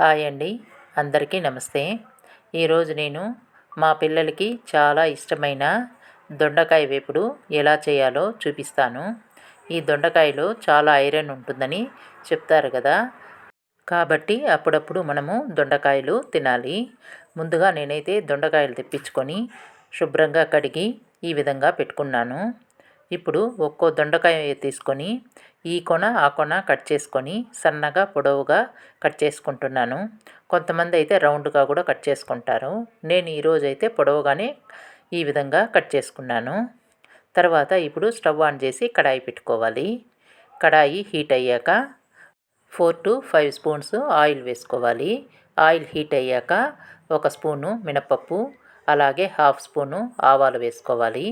Hi అండి. అందరికీ నమస్తే. ఈరోజు నేను మా పిల్లలకి చాలా ఇష్టమైన దొండకాయ వేపుడు ఎలా చేయాలో చూపిస్తాను. ఈ దొండకాయలో చాలా ఐరన్ ఉంటుందని చెప్తారు కదా. కాబట్టి అప్పుడప్పుడు మనము దొండకాయలు తినాలి. ముందుగా నేనైతే దొండకాయలు తెప్పించుకొని శుభ్రంగా కడిగి ఈ విధంగా పెట్టుకున్నాను. ఇప్పుడు ఒక్కో దొండకాయ తీసుకొని ఈ కొన ఆ కొన కట్ చేసుకొని సన్నగా పొడవుగా కట్ చేసుకుంటున్నాను. కొంతమంది అయితే రౌండ్గా కూడా కట్ చేసుకుంటారు. నేను ఈరోజు అయితే పొడవుగానే ఈ విధంగా కట్ చేసుకున్నాను. తర్వాత ఇప్పుడు స్టవ్ ఆన్ చేసి కడాయి పెట్టుకోవాలి. కడాయి హీట్ అయ్యాక four to five spoons oil వేసుకోవాలి. ఆయిల్ హీట్ అయ్యాక ఒక స్పూను మినపప్పు అలాగే హాఫ్ స్పూను ఆవాలు వేసుకోవాలి.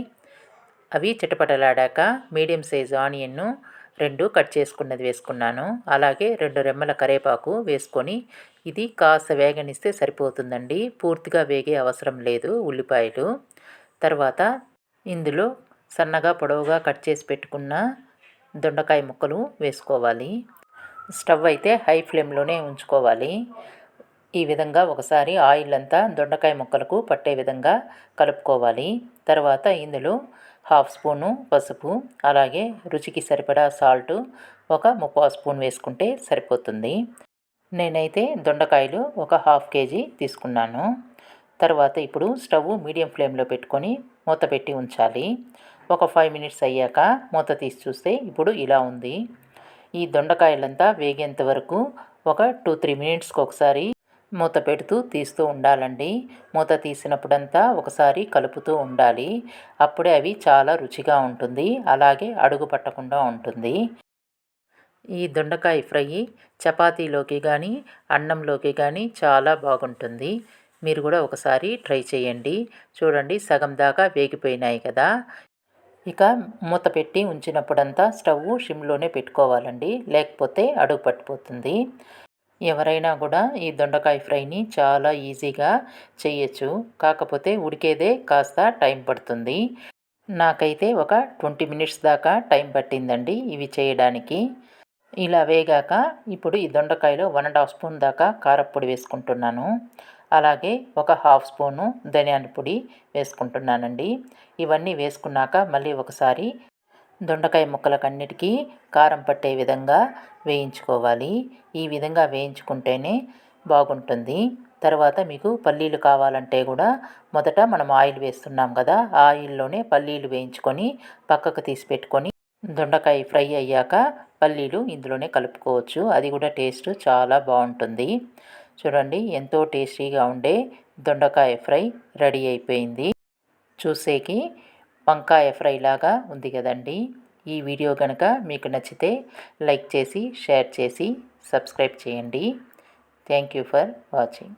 అవి చిటపటలాడాక మీడియం సైజు ఆనియన్ను రెండు కట్ చేసుకున్నది వేసుకున్నాను. అలాగే రెండు రెమ్మల కరేపాకు వేసుకొని ఇది కాస్త వేగనిస్తే సరిపోతుందండి. పూర్తిగా వేగే అవసరం లేదు ఉల్లిపాయలు. తర్వాత ఇందులో సన్నగా పొడవుగా కట్ చేసి పెట్టుకున్న దొండకాయ ముక్కలు వేసుకోవాలి. స్టవ్ అయితే హై ఫ్లేమ్లోనే ఉంచుకోవాలి. ఈ విధంగా ఒకసారి ఆయిల్ అంతా దొండకాయ ముక్కలకు పట్టే విధంగా కలుపుకోవాలి. తర్వాత ఇందులో హాఫ్ స్పూను పసుపు అలాగే రుచికి సరిపడా సాల్ట్ ఒక ముప్పా స్పూన్ వేసుకుంటే సరిపోతుంది. నేనైతే దొండకాయలు ఒక హాఫ్ కేజీ తీసుకున్నాను. తర్వాత ఇప్పుడు స్టవ్ మీడియం ఫ్లేమ్లో పెట్టుకొని మూత పెట్టి ఉంచాలి. ఒక ఫైవ్ మినిట్స్ అయ్యాక మూత తీసి చూస్తే ఇప్పుడు ఇలా ఉంది. ఈ దొండకాయలంతా వేగేంత వరకు ఒక టూ త్రీ మినిట్స్కి ఒకసారి మూత పెడుతూ తీస్తూ ఉండాలండి. మూత తీసినప్పుడంతా ఒకసారి కలుపుతూ ఉండాలి. అప్పుడే అవి చాలా రుచిగా ఉంటుంది. అలాగే అడుగు పట్టకుండా ఉంటుంది. ఈ దొండకాయ ఫ్రై చపాతీలోకి కానీ అన్నంలోకి కానీ చాలా బాగుంటుంది. మీరు కూడా ఒకసారి ట్రై చేయండి. చూడండి సగం దాకా వేగిపోయినాయి కదా. ఇక మూత పెట్టి ఉంచినప్పుడంతా స్టవ్ సిమ్లోనే పెట్టుకోవాలండి. లేకపోతే అడుగు పట్టిపోతుంది. ఎవరైనా కూడా ఈ దొండకాయ ఫ్రైని చాలా ఈజీగా చేయొచ్చు. కాకపోతే ఉడికేదే కాస్త టైం పడుతుంది. నాకైతే ఒక ట్వంటీ మినిట్స్ దాకా టైం పట్టిందండి ఇవి చేయడానికి. ఇలా వేగాక ఇప్పుడు ఈ దొండకాయలో వన్ అండ్ హాఫ్ స్పూన్ దాకా కారప్పొడి వేసుకుంటున్నాను. అలాగే ఒక హాఫ్ స్పూను ధనియాల పొడి వేసుకుంటున్నానండి. ఇవన్నీ వేసుకున్నాక మళ్ళీ ఒకసారి దొండకాయ ముక్కలకన్నిటికీ కారం పట్టే విధంగా వేయించుకోవాలి. ఈ విధంగా వేయించుకుంటేనే బాగుంటుంది. తర్వాత మీకు పల్లీలు కావాలంటే కూడా మొదట మనం ఆయిల్ వేస్తున్నాం కదా ఆ ఆయిల్లోనే పల్లీలు వేయించుకొని పక్కకు తీసి పెట్టుకొని దొండకాయ ఫ్రై అయ్యాక పల్లీలు ఇందులోనే కలుపుకోవచ్చు. అది కూడా టేస్ట్ చాలా బాగుంటుంది. చూడండి ఎంతో టేస్టీగా ఉండే దొండకాయ ఫ్రై రెడీ అయిపోయింది. చూసేకి వంకాయ ఫ్రై లాగా ఉంది కదండి. ఈ వీడియో కనుక మీకు నచ్చితే లైక్ చేసి షేర్ చేసి సబ్స్క్రైబ్ చేయండి. Thank you for watching.